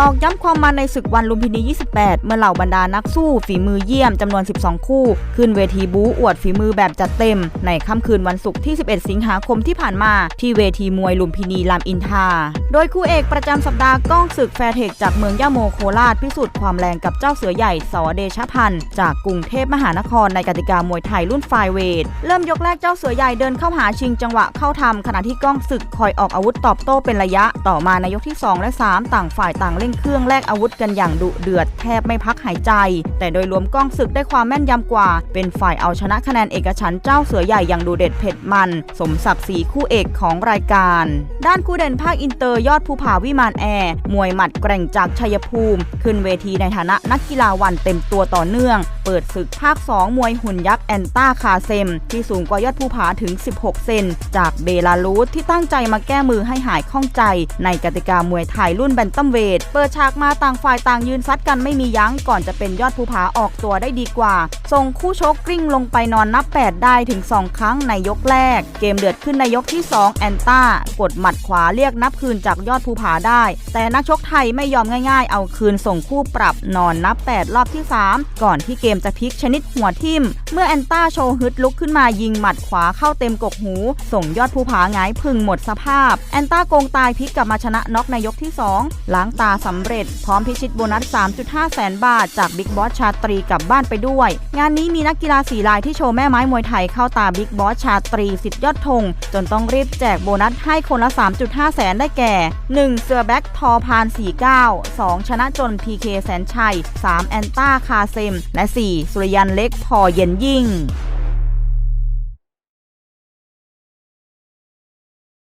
ตอกย้ำความมันในศึกวันลุมพินี 28 เมื่อเหล่าบรรดานักสู้ฝีมือเยี่ยมจำนวน 12 คู่ ขึ้นเวทีบู๊อวดฝีมือแบบจัดเต็ม ในค่ำคืนวันศุกร์ที่ 11 สิงหาคมที่ผ่านมา ที่เวทีมวยลุมพินีลามอินทรา โดยคู่เอกประจำสัปดาห์ก้องศึกแฟร์เทคจากเมืองย่าโมโคราชพิสูจน์ความแรงกับเจ้าเสือใหญ่สอเดชพันธ์จากกรุงเทพมหานครในกติกามวยไทยรุ่นไฟเวทเริ่มยกแรกเจ้าเสือใหญ่เดินเข้าหาชิงจังหวะเข้าทำขณะที่ก้องศึกคอยออกอาวุธตอบโต้เป็นระยะ ต่อมาในยกที่ 2 และ 3 ต่างฝ่ายต่างเร่งเครื่องแลกอาวุธกันอย่างดุเดือดแทบไม่พักหายใจ แต่โดยรวมก้องศึกได้ความแม่นยำกว่า เป็นฝ่ายเอาชนะคะแนนเอกฉันเจ้าเสือใหญ่อย่างดูเด็ดเผ็ดมัน สมศักดิ์ศรีคู่เอกของรายการ ด้านคู่เด่นภาคอินเตอร์ยอดภูผาวิมานแอร์มวยหมัดแกร่งจากชัยภูมิ ขึ้นเวทีในฐานะนักกีฬาวันเต็มตัวต่อเนื่อง เปิดศึกภาค 2 มวยหุ่นยักษ์แอนต้าคาเซม ที่สูงกว่ายอดภูผาถึง 16 เซน จากเบลารุสที่ตั้งใจมาแก้มือให้หายข้องใจ ในกติกามวยไทยรุ่นแบนตัมเวท เปิดฉากมาต่างฝ่ายต่างยืนซัดกันไม่มียั้งก่อนจะเป็นยอดภูผาออกตัวได้ดีกว่า ส่งคู่ชกกลิ้งลงไปนอนนับ 8 ได้ถึง 2 ครั้งในยกแรก เกมเดือดขึ้นในยกที่ 2 แอนต้ากดหมัดขวาเรียกนับคืนจากยอดภูผาได้ แต่นักชกไทยไม่ยอมง่าย ๆ เอาคืนส่งคู่ปรับนอนนับ 8 รอบที่ 3 ก่อนที่เกมจะพลิกชนิดหัวทิ่ม เมื่อแอนต้าโชว์ฮึดลุกขึ้นมายิงหมัดขวาเข้าเต็มกกหู ส่งยอดภูผาหงายพึ่งหมดสภาพ แอนต้าโกงตายพลิกกลับมาชนะน็อกในยกที่ 2 ล้างตาสำเร็จ พร้อมพิชิตโบนัส 3.5 แสนบาท จากบิ๊กบอสชาตรีกลับบ้านไปด้วย งานนี้มีนักกีฬาสีลายที่โชว์แม่ไม้มวยไทยเข้าตาบิ๊กบอสชาตรีสิทธยอดธงจนต้องรีบแจกโบนัสให้คนละ 3.5 แสนได้แก่ 1. เสือแบ็กทอพาน49 2. ชนะจน PK แสนชัย 3. แอนต้าคาเซม และ 4. สุริยันเล็กพอเย็นยิ่ง